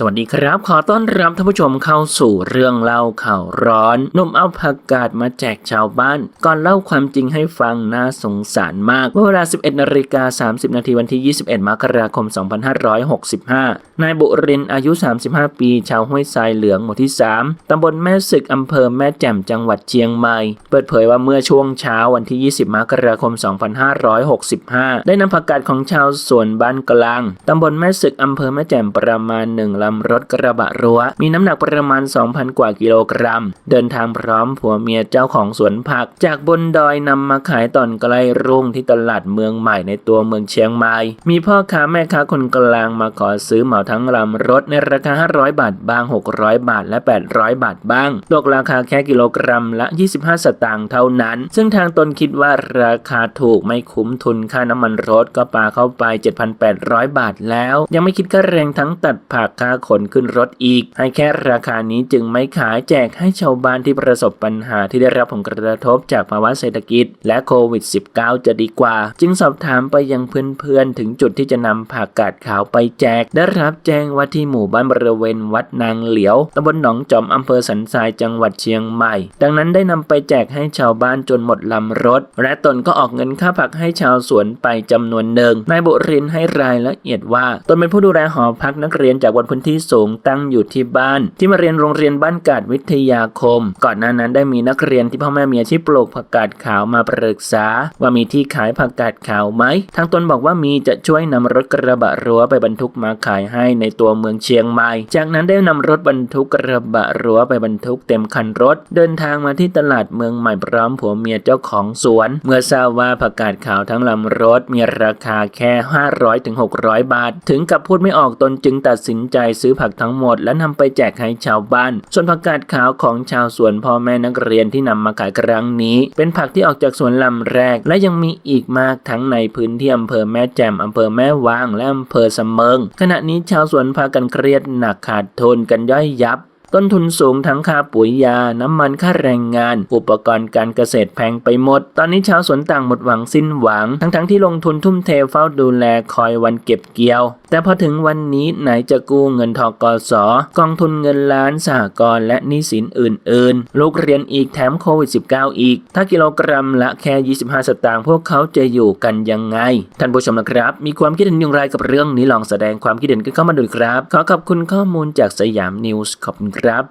สวัสดีครับ ขอต้อนรับท่านผู้ชมเข้าสู่เรื่องเล่าข่าวร้อนนมเอาผักกาดมาแจกชาวบ้าน ก่อนเล่าความจริงให้ฟังน่าสงสารมากเมื่อเวลา 11นาฬิกา30 นาทีวันที่ 21 มกราคม 2565 นายบุรินทร์อายุ 35 ปี ชาวห้วยทรายเหลืองหมู่ที่ 3 ตำบลแม่ศึกอำเภอแม่แจ่มจังหวัดเชียงใหม่ เปิดเผยว่าเมื่อช่วงเช้าวันที่ 20 มกราคม 2565 ได้นำผักกาดของชาวสวนบ้านกลางตำบลแม่ศึกอำเภอแม่แจ่มประมาณหนึ่งลำรถกระบะรั้ว มีน้ำหนักประมาณ 2,000 กว่ากิโลกรัม เดินทางพร้อมผัวเมียเจ้าของสวนผัก จากบนดอยนำมาขายตอนใกล้รุ่งที่ตลาดเมืองใหม่ในตัวเมืองเชียงใหม่ มีพ่อค้าแม่ค้าคนกลางมาขอซื้อเหมาทั้งลำรถในราคา 500 บาทบ้าง 600 บาทและ 800 บาทบ้างตกราคาแค่กิโลกรัมละ 25 สตางค์เท่านั้น ซึ่งทางตนคิดว่าราคาถูกไม่คุ้มทุนค่าน้ำมันรถก็ปาเข้าไป 7,800 บาทแล้ว ยังไม่คิดค่าแรงทั้งตัดผักค่าขนขึ้นรถอีก ให้แค่ราคานี้จึงไม่ขายแจกให้ชาวบ้านที่ประสบปัญหาที่ได้รับผลกระทบจากภาวะเศรษฐกิจ และโควิด -19 จะดีกว่า จึงสอบถามไปยังเพื่อนๆ ถึงจุดที่จะนำผักกาดขาวไปแจก ได้รับแจ้งว่าที่หมู่บ้านบริเวณวัดนางเหลียวตำบลหนองจอมอำเภอสันทรายจังหวัดเชียงใหม่ ดังนั้นได้นำไปแจกให้ชาวบ้านจนหมดลำรถ และตนก็ออกเงินค่าผักให้ชาวสวนไปจำนวนหนึ่งนายบุรินให้รายละเอียดว่า ตนเป็นผู้ดูแลหอพักนักเรียนจากบนพื้นที่ที่สูงตั้งอยู่ที่บ้าน ที่มาเรียนโรงเรียนบ้านกาดวิทยาคม ก่อนหน้านั้นได้มีนักเรียนที่พ่อแม่มีอาชีพปลูกผักกาดขาวมาปรึกษา ว่ามีที่ขายผักกาดขาวไหมทางตนบอกว่ามีจะช่วยนำรถกระบะรั้วไปบรรทุกมาขายให้ในตัวเมืองเชียงใหม่ จากนั้นได้นำรถบรรทุกกระบะรั้วไปบรรทุกเต็มคันรถ เดินทางมาที่ตลาดเมืองใหม่พร้อมผัวเมียเจ้าของสวน เมื่อทราบว่าผักกาดขาวทั้งลำรถมีราคาแค่ 500ถึง600 บาท ถึงกับพูดไม่ออกตนจึงตัดสินใจซื้อผักทั้งหมด และนำไปแจกให้ชาวบ้าน ส่วนผักกาดขาวของชาวสวนพ่อแม่นักเรียนที่นำมาขายครั้งนี้ เป็นผักที่ออกจากสวนลำแรก และยังมีอีกมากทั้งในพื้นที่อำเภอแม่แจ่มอำเภอแม่วางและอำเภอสมเมิง ขณะนี้ชาวสวนพากันเครียดหนักขาดทุนกันย่อยยับ ต้นทุนสูงทั้งค่าปุ๋ยยา น้ำมันค่าแรงงาน อุปกรณ์การเกษตรแพงไปหมด ตอนนี้ชาวสวนต่างหมดหวังสิ้นหวัง ทั้งๆทที่ลงทุนทุ่มเทเฝ้าดูแลคอยวันเก็บเกี่ยว แต่พอถึงวันนี้ไหนจะกู้เงินทกสกองทุนเงินล้านสหกรณ์และหนี้สินอื่น ๆ ลูกเรียนอีกแถมโควิด -19 อีก ถ้ากิโลกรัมละแค่ 25 สตางค์พวกเขาจะอยู่กันยังไง ท่านผู้ชมนะครับ มีความคิดเห็นอย่างไรกับเรื่องนี้ลองแสดงความคิดเห็นกันเข้ามาดูครับ ขอขอบคุณข้อมูลจากสยามนิวส์ขอบคุณครับ